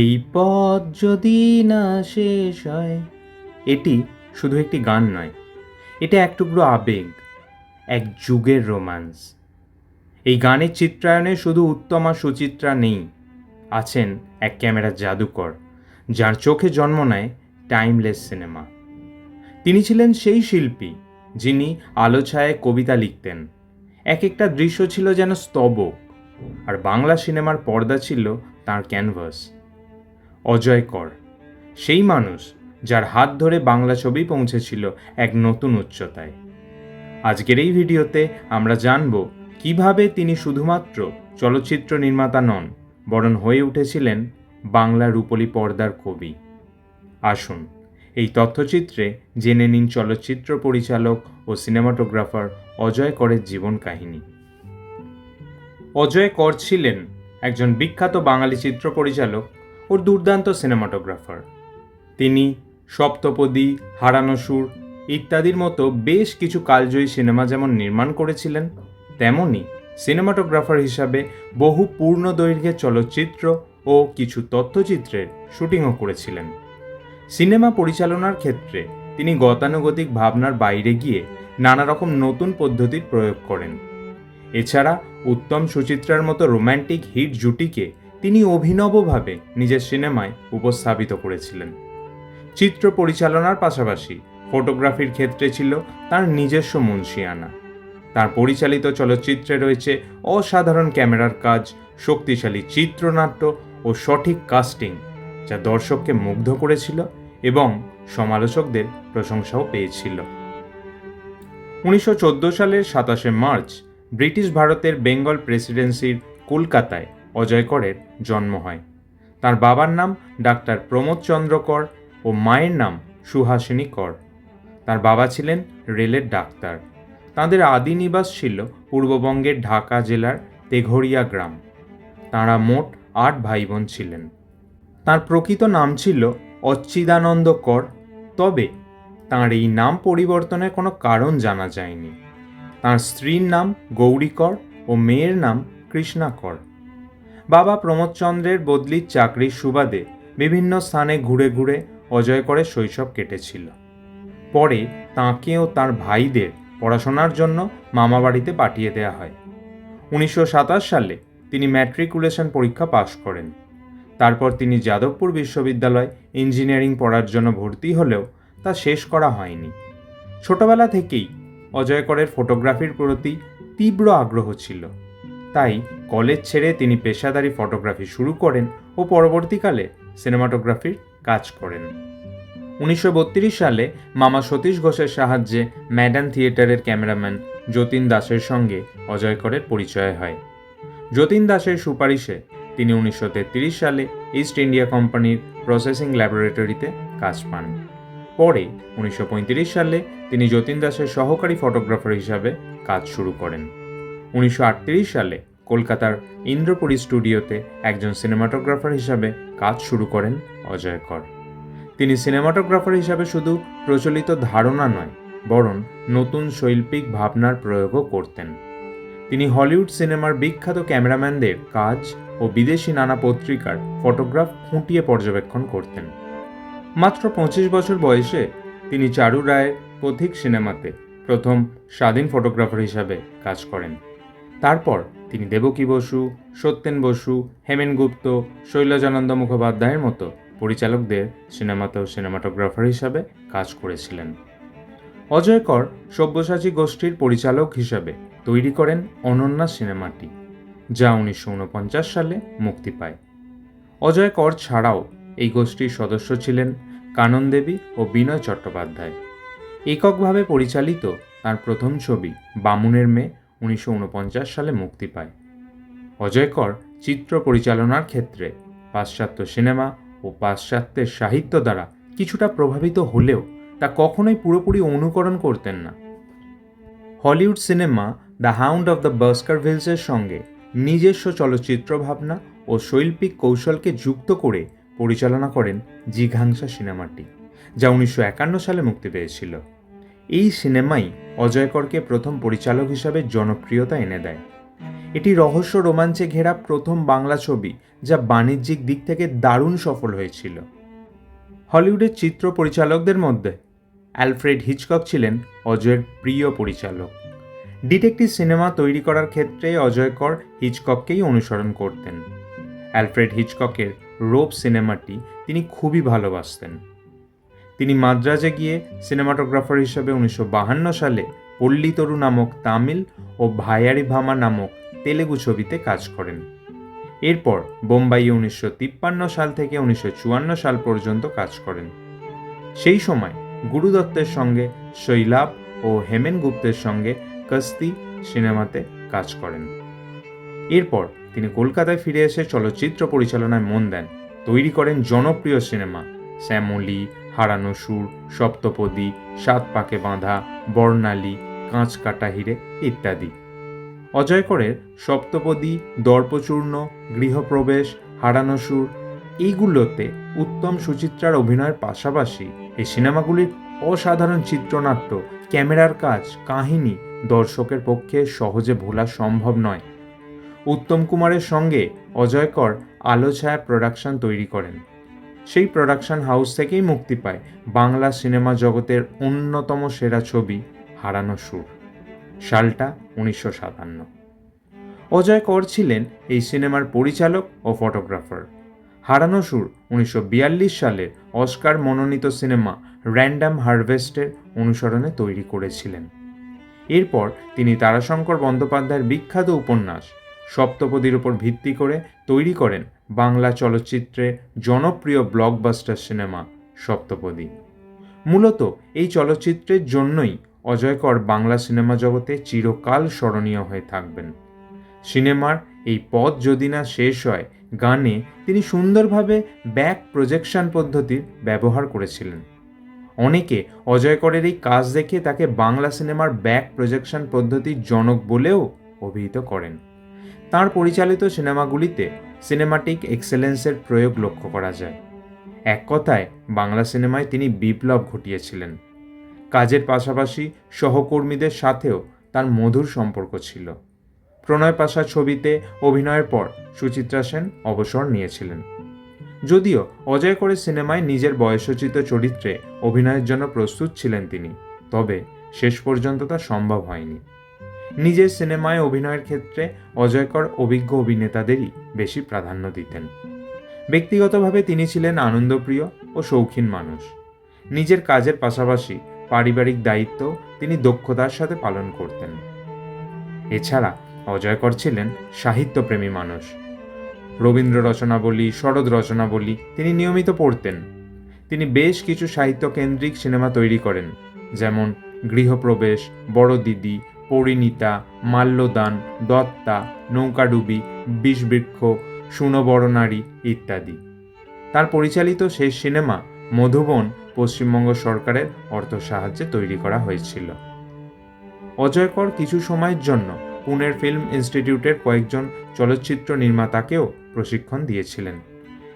এই পথ যদি না শেষ হয়, এটি শুধু একটি গান নয়, এটা এক টুকরো আবেগ, এক যুগের রোমান্স। এই গানের চিত্রায়নে শুধু উত্তমা সুচিত্রা নেই, আছেন এক ক্যামেরার জাদুকর, যার চোখে জন্ম নেয় টাইমলেস সিনেমা। তিনি ছিলেন সেই শিল্পী, যিনি আলো ছায়ায় কবিতা লিখতেন। এক একটা দৃশ্য ছিল যেন স্তবক, আর বাংলা সিনেমার পর্দা ছিল তার ক্যানভাস। অজয় কর সেই মানুষ যার হাত ধরে বাংলা ছবি পৌঁছেছিল এক নতুন উচ্চতায়। আজকের এই ভিডিওতে আমরা জানব কীভাবে তিনি শুধুমাত্র চলচ্চিত্র নির্মাতা নন, বরং হয়ে উঠেছিলেন বাংলা রূপলী পর্দার কবি। আসুন এই তথ্যচিত্রে জেনে নিন চলচ্চিত্র পরিচালক ও সিনেমাটোগ্রাফার অজয় করের জীবন কাহিনী। অজয় কর ছিলেন একজন বিখ্যাত বাঙালি চিত্র পরিচালক ও দুর্দান্ত সিনেমাটোগ্রাফার। তিনি সপ্তপদী, হারানো সুর ইত্যাদির মতো বেশ কিছু কালজয়ী সিনেমা যেমন নির্মাণ করেছিলেন তেমনই সিনেমাটোগ্রাফার হিসাবে বহু পূর্ণ দৈর্ঘ্যের চলচ্চিত্র ও কিছু তথ্যচিত্রের শুটিংও করেছিলেন। সিনেমা পরিচালনার ক্ষেত্রে তিনি গতানুগতিক ভাবনার বাইরে গিয়ে নানা রকম নতুন পদ্ধতির প্রয়োগ করেন। এছাড়া উত্তম সুচিত্রার মতো রোম্যান্টিক হিট জুটিকে তিনি অভিনবভাবে নিজের সিনেমায় উপস্থাপিত করেছিলেন। চিত্র পরিচালনার পাশাপাশি ফটোগ্রাফির ক্ষেত্রে ছিল তার নিজস্ব মুন্সিয়ানা। তার পরিচালিত চলচ্চিত্রে রয়েছে অসাধারণ ক্যামেরার কাজ, শক্তিশালী চিত্রনাট্য ও সঠিক কাস্টিং, যা দর্শককে মুগ্ধ করেছিল এবং সমালোচকদের প্রশংসাও পেয়েছিল। উনিশশো চোদ্দ সালের সাতাশে মার্চ ব্রিটিশ ভারতের বেঙ্গল প্রেসিডেন্সির কলকাতায় অজয় করের জন্ম হয়। তার বাবার নাম ডাক্তার প্রমোদ চন্দ্র কর ও মায়ের নাম সুহাসিনী কর। তার বাবা ছিলেন রেলের ডাক্তার। তাঁদের আদি নিবাস ছিল পূর্ববঙ্গের ঢাকা জেলার তেঘরিয়া গ্রাম। তাঁরা মোট আট ভাই বোন ছিলেন। তার প্রকৃত নাম ছিল অচ্চিদানন্দ কর, তবে তাঁর এই নাম পরিবর্তনের কোনো কারণ জানা যায়নি। তাঁর স্ত্রীর নাম গৌরী কর ও মেয়ের নাম কৃষ্ণা কর। বাবা প্রমোদচন্দ্রের বদলির চাকরির সুবাদে বিভিন্ন স্থানে ঘুরে ঘুরে অজয় করে শৈশব কেটেছিল। পরে তাঁকে ও তার ভাইদের পড়াশোনার জন্য মামাবাড়িতে পাঠিয়ে দেওয়া হয়। উনিশশো সাতাশ সালে তিনি ম্যাট্রিকুলেশন পরীক্ষা পাশ করেন। তারপর তিনি যাদবপুর বিশ্ববিদ্যালয় ইঞ্জিনিয়ারিং পড়ার জন্য ভর্তি হলেও তা শেষ করা হয়নি। ছোটবেলা থেকেই অজয় করের ফটোগ্রাফির প্রতি তীব্র আগ্রহ ছিল। তাই কলেজ ছেড়ে তিনি পেশাদারি ফটোগ্রাফি শুরু করেন ও পরবর্তীকালে সিনেমাটোগ্রাফির কাজ করেন। উনিশশো বত্রিশ সালে মামা সতীশ ঘোষের সাহায্যে ম্যাডান থিয়েটারের ক্যামেরাম্যান যতীন দাসের সঙ্গে অজয় করের পরিচয় হয়। যতীন দাসের সুপারিশে তিনি উনিশশো তেত্রিশ সালে ইস্ট ইন্ডিয়া কোম্পানির প্রসেসিং ল্যাবরেটরিতে কাজ পান। পরে উনিশশো পঁয়ত্রিশ সালে তিনি যতীন দাসের সহকারী ফটোগ্রাফার হিসাবে কাজ শুরু করেন। উনিশশো আটত্রিশ সালে কলকাতার ইন্দ্রপুরী স্টুডিওতে একজন সিনেমাটোগ্রাফার হিসাবে কাজ শুরু করেন অজয় কর। তিনি সিনেমাটোগ্রাফার হিসাবে শুধু প্রচলিত ধারণা নয়, বরং নতুন শৈল্পিক ভাবনার প্রয়োগও করতেন। তিনি হলিউড সিনেমার বিখ্যাত ক্যামেরাম্যানদের কাজ ও বিদেশি নানা পত্রিকার ফটোগ্রাফ খুঁটিয়ে পর্যবেক্ষণ করতেন। মাত্র পঁচিশ বছর বয়সে তিনি চারু রায়ের পথিক সিনেমাতে প্রথম স্বাধীন ফটোগ্রাফার হিসাবে কাজ করেন। তারপর তিনি দেবকী বসু, সত্যেন বসু হেমেন গুপ্ত শৈলজানন্দ মুখোপাধ্যায়ের মতো পরিচালকদের সিনেমাতে ও সিনেমাটোগ্রাফার হিসাবে কাজ করেছিলেন। অজয় কর সব্যসাচী গোষ্ঠীর পরিচালক হিসাবে তৈরি করেন অনন্যা সিনেমাটি, যা উনিশশো উনপঞ্চাশ সালে মুক্তি পায়। অজয় কর ছাড়াও এই গোষ্ঠীর সদস্য ছিলেন কানন দেবী ও বিনয় চট্টোপাধ্যায়। এককভাবে পরিচালিত তার প্রথম ছবি বামুনের মেয়ে উনিশশো উনপঞ্চাশ সালে মুক্তি পায়। অজয় কর চিত্র পরিচালনার ক্ষেত্রে পাশ্চাত্য সিনেমা ও পাশ্চাত্যের সাহিত্য দ্বারা কিছুটা প্রভাবিত হলেও তা কখনোই পুরোপুরি অনুকরণ করতেন না। Hollywood cinema the hound of the বাস্কারভিলসের সঙ্গে নিজস্ব চলচ্চিত্র ভাবনা ও শৈল্পিক কৌশলকে যুক্ত করে পরিচালনা করেন জিঘাংসা সিনেমাটি, যা উনিশশো একান্ন সালে মুক্তি পেয়েছিল। এই সিনেমাই অজয় করকে প্রথম পরিচালক হিসাবে জনপ্রিয়তা এনে দেয়। এটি রহস্য রোমাঞ্চে ঘেরা প্রথম বাংলা ছবি যা বাণিজ্যিক দিক থেকে দারুণ সফল হয়েছিল। হলিউডের চিত্র পরিচালকদের মধ্যে অ্যালফ্রেড হিচকক ছিলেন অজয়ের প্রিয় পরিচালক। ডিটেকটিভ সিনেমা তৈরি করার ক্ষেত্রে অজয়কর হিচকককেই অনুসরণ করতেন। অ্যালফ্রেড হিচককের রোপ সিনেমাটি তিনি খুবই ভালোবাসতেন। তিনি মাদ্রাজে গিয়ে সিনেমাটোগ্রাফার হিসেবে উনিশশো বাহান্ন সালে পল্লীতরু নামক তামিল ও ভায়ারি ভামা নামক তেলেগু ছবিতে কাজ করেন। এরপর বোম্বাইয়ে উনিশশো তিপ্পান্ন সাল থেকে উনিশশো চুয়ান্ন সাল পর্যন্ত কাজ করেন। সেই সময় গুরু দত্তের সঙ্গে শৈলাব ও হেমেন গুপ্তের সঙ্গে কস্তি সিনেমাতে কাজ করেন। এরপর তিনি কলকাতায় ফিরে এসে চলচ্চিত্র পরিচালনায় মন দেন। তৈরি করেন জনপ্রিয় সিনেমা, শ্যামলী হারানো সুর, সপ্তপদী, সাত পাকে বাঁধা, বর্ণালী, কাঁচ কাটা হিরে ইত্যাদি। অজয় করের সপ্তপদী, দর্পচূর্ণ, গৃহপ্রবেশ, হারানো সুর, এইগুলোতে উত্তম সুচিত্রার অভিনয়ের পাশাপাশি এই সিনেমাগুলির অসাধারণ চিত্রনাট্য, ক্যামেরার কাজ, কাহিনী দর্শকের পক্ষে সহজে ভোলা সম্ভব নয়। উত্তম কুমারের সঙ্গে অজয়কর আলো ছায়া প্রোডাকশন তৈরি করেন। সেই প্রোডাকশন হাউস থেকেই মুক্তি পায় বাংলা সিনেমা জগতের অন্যতম সেরা ছবি হারানো সুর সালটা উনিশশো সাতান্ন। অজয় কর ছিলেন এই সিনেমার পরিচালক ও ফটোগ্রাফার হারানো সুর উনিশশো সালের অস্কার মনোনীত সিনেমা র্যান্ডাম হারভেস্টের অনুসরণে তৈরি করেছিলেন। এরপর তিনি তারাশঙ্কর বন্দ্যোপাধ্যায়ের বিখ্যাত উপন্যাস সপ্তপদীর উপর ভিত্তি করে তৈরি করেন বাংলা চলচ্চিত্রের জনপ্রিয় ব্লকবাস্টার সিনেমা সপ্তপদী। মূলত এই চলচ্চিত্রের জন্যই অজয়কর বাংলা সিনেমা জগতে চিরকাল স্মরণীয় হয়ে থাকবেন। সিনেমার এই পথ যদি না শেষ হয়, গানে তিনি সুন্দরভাবে ব্যাক প্রজেকশন পদ্ধতির ব্যবহার করেছিলেন। অনেকে অজয়করের এই কাজ দেখে তাকে বাংলা সিনেমার ব্যাক প্রজেকশন পদ্ধতির জনক বলেও অভিহিত করেন। তার পরিচালিত সিনেমাগুলিতে সিনেমাটিক এক্সেলেন্সের প্রয়োগ লক্ষ্য করা যায়। এক কথায়, বাংলা সিনেমায় তিনি বিপ্লব ঘটিয়েছিলেন। কাজের পাশাপাশি সহকর্মীদের সাথেও তার মধুর সম্পর্ক ছিল। প্রণয় পাশা ছবিতে অভিনয়ের পর সুচিত্রা সেন অবসর নিয়েছিলেন। যদিও অজয় করে সিনেমায় নিজের বয়সোচিত চরিত্রে অভিনয়ের জন্য প্রস্তুত ছিলেন তিনি, তবে শেষ পর্যন্ত তা সম্ভব হয়নি। নিজের সিনেমায় অভিনয়ের ক্ষেত্রে অজয়কর অভিজ্ঞ অভিনেতাদেরই বেশি প্রাধান্য দিতেন। ব্যক্তিগতভাবে তিনি ছিলেন আনন্দপ্রিয় ও শৌখিন মানুষ। নিজের কাজের পাশাপাশি পারিবারিক দায়িত্ব তিনি দক্ষতার সাথে পালন করতেন। এছাড়া অজয়কর ছিলেন সাহিত্যপ্রেমী মানুষ। রবীন্দ্র রচনাবলী, শরৎ রচনাবলী তিনি নিয়মিত পড়তেন। তিনি বেশ কিছু সাহিত্যকেন্দ্রিক সিনেমা তৈরি করেন, যেমন গৃহপ্রবেশ বড় দিদি পরিণীতা, মাল্যদান, দত্তা, নৌকাডুবি, বিষবৃক্ষ সুনবড় নারী ইত্যাদি। তার পরিচালিত শেষ সিনেমা মধুবন পশ্চিমবঙ্গ সরকারের অর্থ সাহায্যে তৈরি করা হয়েছিল। অজয়কর কিছু সময়ের জন্য পুনের ফিল্ম ইনস্টিটিউটের কয়েকজন চলচ্চিত্র নির্মাতাকেও প্রশিক্ষণ দিয়েছিলেন।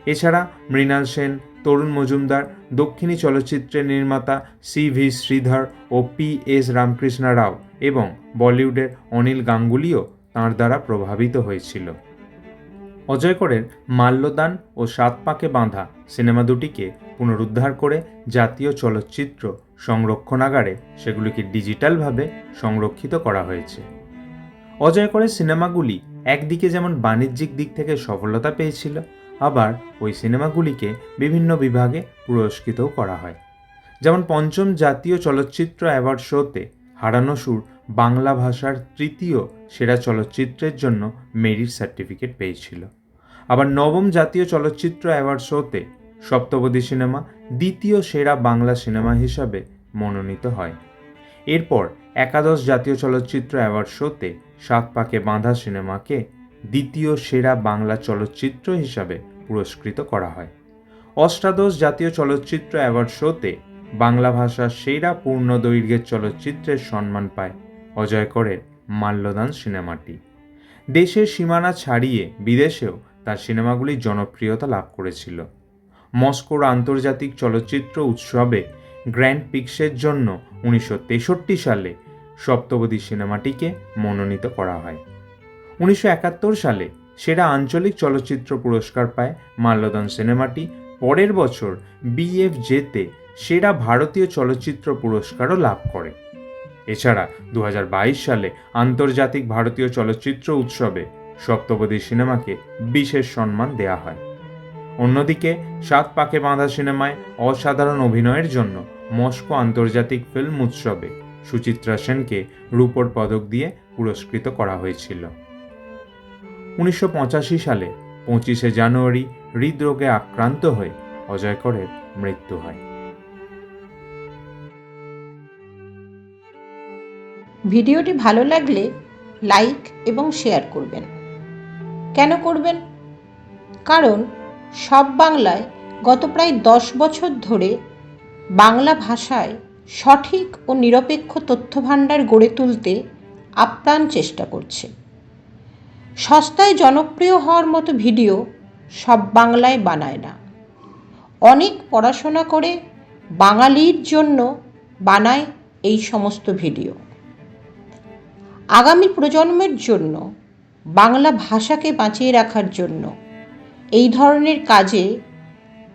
এছাড়া মৃণাল সেন তরুণ মজুমদার, দক্ষিণী চলচ্চিত্রের নির্মাতা সি ভি শ্রীধর ও পি এস রামকৃষ্ণ রাও এবং বলিউডের অনিল গাঙ্গুলিও তাঁর দ্বারা প্রভাবিত হয়েছিল। অজয়করের মাল্যদান ও সাত পাকে বাঁধা সিনেমা দুটিকে পুনরুদ্ধার করে জাতীয় চলচ্চিত্র সংরক্ষণাগারে সেগুলিকে ডিজিটালভাবে সংরক্ষিত করা হয়েছে। অজয়করের সিনেমাগুলি একদিকে যেমন বাণিজ্যিক দিক থেকে সফলতা পেয়েছিল আবার ওই সিনেমাগুলিকে বিভিন্ন বিভাগে পুরস্কৃতও করা হয়। যেমন পঞ্চম জাতীয় চলচ্চিত্র অ্যাওয়ার্ড শোতে হারানো সুর বাংলা ভাষার তৃতীয় সেরা চলচ্চিত্রের জন্য মেরিট সার্টিফিকেট পেয়েছিল। আবার নবম জাতীয় চলচ্চিত্র অ্যাওয়ার্ড শোতে সপ্তপদী সিনেমা দ্বিতীয় সেরা বাংলা সিনেমা হিসাবে মনোনীত হয়। এরপর একাদশ জাতীয় চলচ্চিত্র অ্যাওয়ার্ড শোতে সাত পাকে বাঁধা সিনেমাকে দ্বিতীয় সেরা বাংলা চলচ্চিত্র হিসাবে পুরস্কৃত করা হয়। অষ্টাদশ জাতীয় চলচ্চিত্র অ্যাওয়ার্ড শোতে বাংলা ভাষার সেরা পূর্ণ দৈর্ঘ্যের চলচ্চিত্রের সম্মান পায় অজয় করের মাল্যদান সিনেমাটি। দেশের সীমানা ছাড়িয়ে বিদেশেও তার সিনেমাগুলি জনপ্রিয়তা লাভ করেছিল। মস্কোর আন্তর্জাতিক চলচ্চিত্র উৎসবে গ্র্যান্ড পিক্সের জন্য উনিশশো তেষট্টি সালে সপ্তপদী সিনেমাটিকে মনোনীত করা হয়। উনিশশো একাত্তর সালে সেরা আঞ্চলিক চলচ্চিত্র পুরস্কার পায় মাল্যদান সিনেমাটি। পরের বছর বিএফজেতে সেরা ভারতীয় চলচ্চিত্র পুরস্কারও লাভ করে। এছাড়া দু হাজার বাইশ সালে আন্তর্জাতিক ভারতীয় চলচ্চিত্র উৎসবে সপ্তপদী সিনেমাকে বিশেষ সম্মান দেয়া হয়। অন্যদিকে সাত পাকে বাঁধা সিনেমায় অসাধারণ অভিনয়ের জন্য মস্কো আন্তর্জাতিক ফিল্ম উৎসবে সুচিত্রা সেনকে রূপোর পদক দিয়ে পুরস্কৃত করা হয়েছিল। উনিশশো পঁচাশি সালে পঁচিশে জানুয়ারি হৃদরোগে আক্রান্ত হয়ে অজয় করের মৃত্যু হয়। ভিডিওটি ভালো লাগলে লাইক এবং শেয়ার করবেন। কেন করবেন? কারণ সব বাংলায় গত প্রায় দশ বছর ধরে বাংলা ভাষায় সঠিক ও নিরপেক্ষ তথ্যভাণ্ডার গড়ে তুলতে আপ্রাণ চেষ্টা করছে। সস্তায় জনপ্রিয় হওয়ার মতো ভিডিও সব বাংলায় বানায় না। অনেক পড়াশোনা করে বাঙালির জন্য বানায় এই সমস্ত ভিডিও। আগামী প্রজন্মের জন্য, বাংলা ভাষাকে বাঁচিয়ে রাখার জন্য এই ধরনের কাজে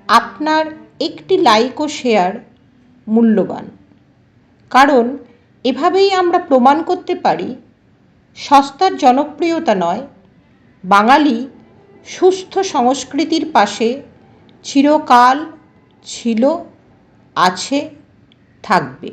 আপনার একটি লাইক ও শেয়ার মূল্যবান। কারণ এভাবেই আমরা প্রমাণ করতে পারি সস্তার জনপ্রিয়তা নয় বাঙালি সুস্থ সংস্কৃতির পাশে চিরকাল ছিল আছে থাকবে।